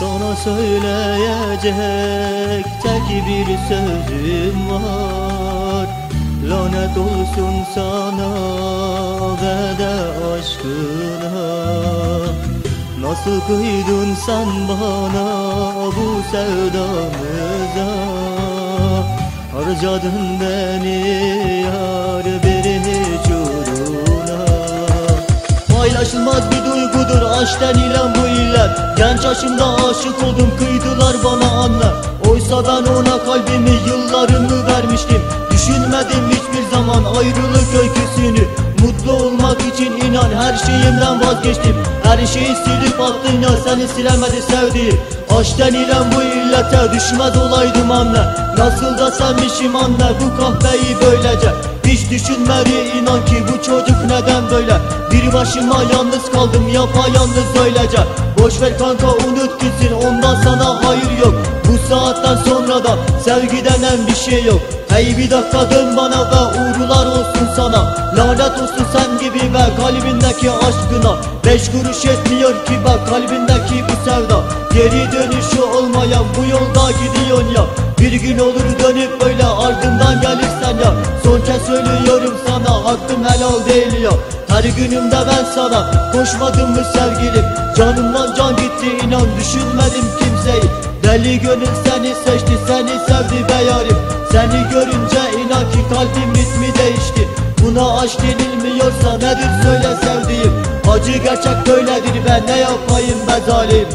Sana söyleyecek tek bir sözüm var. Lanet olsun sana ve de aşkına. Nasıl kıydın sen bana bu sevdamıza? Harcadın beni yar bir hiç uğruna Paylaşılmaz bir duygudur aşk denilen bu illet Genç yaşımda aşık oldum kıydılar bana anne Oysa ben ona kalbimi yıllarımı vermiştim. Düşünmedim hiçbir zaman ayrılık öyküsünü. Mutlu olmak için inan her şeyimden vazgeçtim. Her şeyi silip attın ya seni silemedi sevdiğim Aşk denilen bu illete düşmez olaydım anne Nasıl da sevmişim anne bu kahveyi böylece. Hiç düşünmedi inan ki bu çocuk neden böyle? Bir başıma yalnız kaldım yapayalnız öylece Boş ver kanka unut gitsin ondan sana hayır yok. Bu saatten sonra da sevgi denen bir şey yok. Hey bir dakika dön bana ve uğurlar olsun sana. Lanet olsun sen gibi ve kalbindeki aşkına. Beş kuruş etmiyor ki bak kalbindeki bu sevda Geri dönüşü olmayan bu yolda gidiyorsun ya. Bir gün olur dönüp böyle ardından gelirsen ya. Son kez söylüyorum sana hakkım helal değil ya. Her günümde ben sana koşmadım mı sevgilim Canımdan can gitti inan düşünmedim kimseyi. Deli gönül seni seçti seni sevdi be yarim. Seni görünce inan ki kalbim ritmi değişti. Buna aşk denilmiyorsa nedir söyle sevdiğim? Acı gerçek böyledir ben ne yapayım be zalim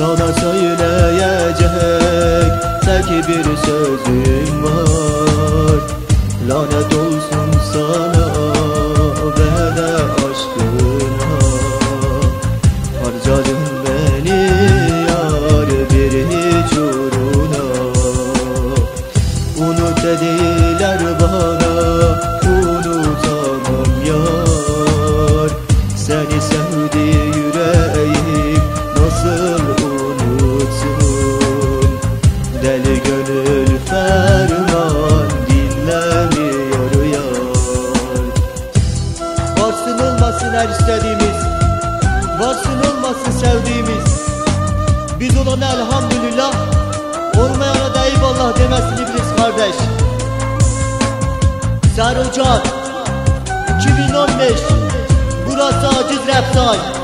Sana söyleyecek tek bir sözüm var. Lanet olsun sana ve de aşkına. Harcadın beni yar bir hiç uğruna. Unut dediler bana unutamam yar. Seni sevdi gönül ferman dinlemiyor yar. Varsın olmasın her istediğimiz Varsın olmasın sevdiğimiz. Biz olana elhamdülillah Olmayana da eyvallah demesini biliriz kardeş. Ser Ocak 2015 Burası Aciz Reptile